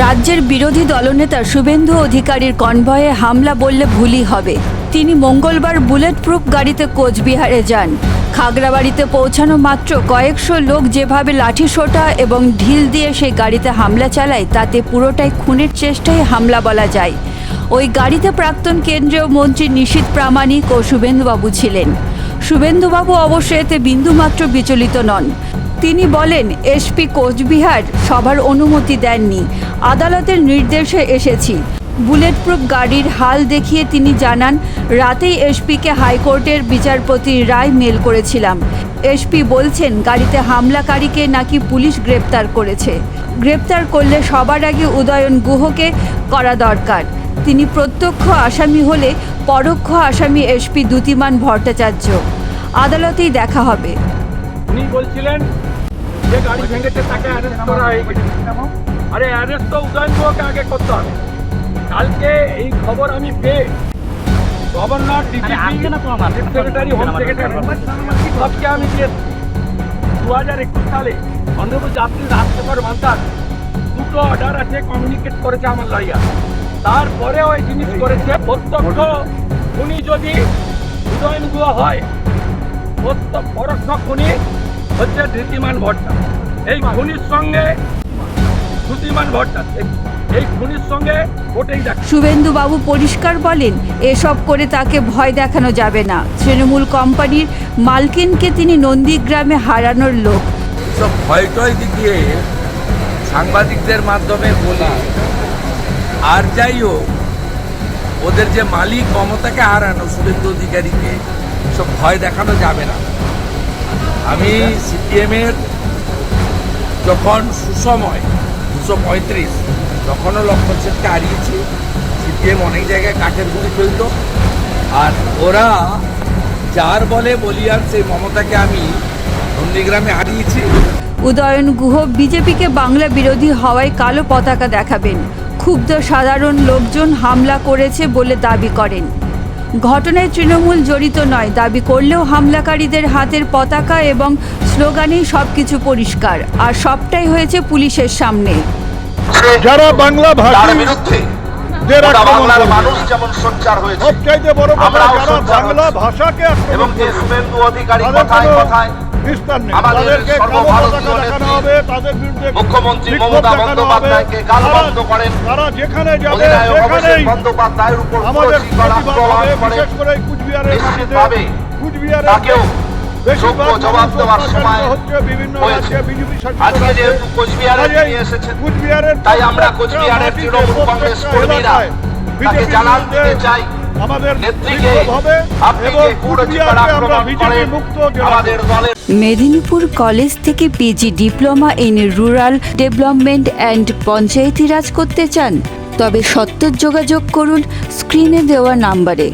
রাজ্যের বিরোধী দলনেতা শুভেন্দু অধিকারীর কনভয়ে হামলা বললে ভুলই হবে। তিনি মঙ্গলবার বুলেট প্রুফ গাড়িতে কোচবিহারে যান। খাগড়াবাড়িতে পৌঁছানো মাত্র কয়েকশো লোক যেভাবে লাঠিসোঁটা এবং ঢিল দিয়ে সেই গাড়িতে হামলা চালায়, তাতে পুরোটাই খুনের চেষ্টায় হামলা বলা যায়। ওই গাড়িতে প্রাক্তন কেন্দ্রীয় মন্ত্রী নিশীত প্রামাণিক ও শুভেন্দুবাবু ছিলেন। শুভেন্দুবাবু অবশ্য এতে বিন্দুমাত্র বিচলিত নন। তিনি বলেন, এসপি কোচবিহার সবার অনুমতি দেননি। আদালতের নির্দেশে এসেছি। বুলেট প্রুফ গাড়ির হাল দেখিয়ে তিনি জানান, রাতেই এসপিকে হাইকোর্টের বিচারপতি রায় মেল করেছিলাম। এসপি বলছেন, গাড়িতে হামলাকারীকে নাকি পুলিশ গ্রেপ্তার করেছে। গ্রেপ্তার করলে সবার আগে উদয়ন গুহকে করা দরকার। তিনি প্রত্যক্ষ আসামি হলে পরোক্ষ আসামি এসপি দ্যুতিমান ভট্টাচার্য। আদালতেই দেখা হবে। উনি বলছিলেন যে গাড়ি ভেঙেছে তাকে অ্যারেস্ট করা হয়ে গেছে আরে অ্যারেস্ট তো উদয়ন গুহকে আগে করতে হবে। কালকে এই খবর আমি পেয়ে governor DGP secretary home secretary সবকে আমি দিয়ে দু হাজার একুশ সালে অন্ধ্রপ্রদেশ যাত্রী রাজশেখর মান্তার দুটো অর্ডার আছে কমিউনিকেট করেছে আমার লয়ার। তারপরে ওই জিনিস করেছে। প্রত্যক্ষ উনি যদি উদয়ন গুহ হয় প্রত্যক্ষ পরোক্ষ খুনি হচ্ছে ধৃতিমান ভট্টা। এই খুনির সঙ্গে ধৃতিমান ভট্টা। এই- খুনির সঙ্গে ওটাই শুভেন্দুবাবু পরিষ্কার বলেন এসব করে তাকে ভয় দেখানো যাবে না। তৃণমূল কোম্পানির মালকিনকে তিনি নন্দীগ্রামে হারানোর লোক। সব ভয় টয় দিয়ে সাংবাদিকদের মাধ্যমে বলি আর যাই হোক ওদের যে মালিক মমতাকে হারানো শুভেন্দু অধিকারীকে সব ভয় দেখানো যাবে না। আমি সিপিএমের যখন সুসময়, দুশো পঁয়ত্রিশ, তখনও লক্ষণ সেনকে হারিয়েছি। সিপিএম অনেক জায়গায় কাঠের গুলি ফেলত আর ওরা যার বলে বলিয়ান সেই মমতাকে আমি নন্দীগ্রামে হারিয়েছি। উদয়ন গুহ বিজেপিকে বাংলা বিরোধী হওয়ায় কালো পতাকা দেখাবেন। ক্ষুব্ধ সাধারণ লোকজন হামলা করেছে বলে দাবি করেন। ঘটনায় তৃণমূল জড়িত নয়। দাবি করলেও হামলাকারীদের হাতের পতাকা এবং স্লোগানেই সবকিছু পরিষ্কার। আর সবটাই হয়েছে পুলিশের সামনে। যারা বাংলা ভাষার বিরুদ্ধে বাংলার। মানুষ যেমন সোচ্চার হয়েছে সবচাইতে বড় কথা যারা বাংলা ভাষাকে এবং যে শুভেন্দু অধিকারী কথায় কথায় বিস্তার নেই আমাদের তাদেরকে কালো সর্বভারতীয় পতাকা দেখানো হবে তাদের বিরুদ্ধে মুখ্যমন্ত্রী মমতা বন্দ্যোপাধ্যায়কে গালমন্দ তারা- করেন। তারা যেখানে যাবে সেখানেই বন্দ্যোপাধ্যায়ের উপর আমাদের কুরুচিকর প্রতিবাদ আক্রমণ হবে করে বিশেষ করে কুচবিহারের মাটিতে কুচবিহারের যোগ্য জবাব দেওয়ার সময় হয়েছে। আজকে যেহেতু কোচবিহারে তিনি এসেছেন, তাই আমরা কোচবিহারের তৃণমূল কংগ্রেস কর্মীরা তাকে জানান দিতে চাই। মেদিনীপুর কলেজ থেকে PG diploma in rural development and Panchayati Raj করতে চান তবে সত্তর যোগাযোগ করুন স্ক্রিনে দেওয়া নাম্বারে।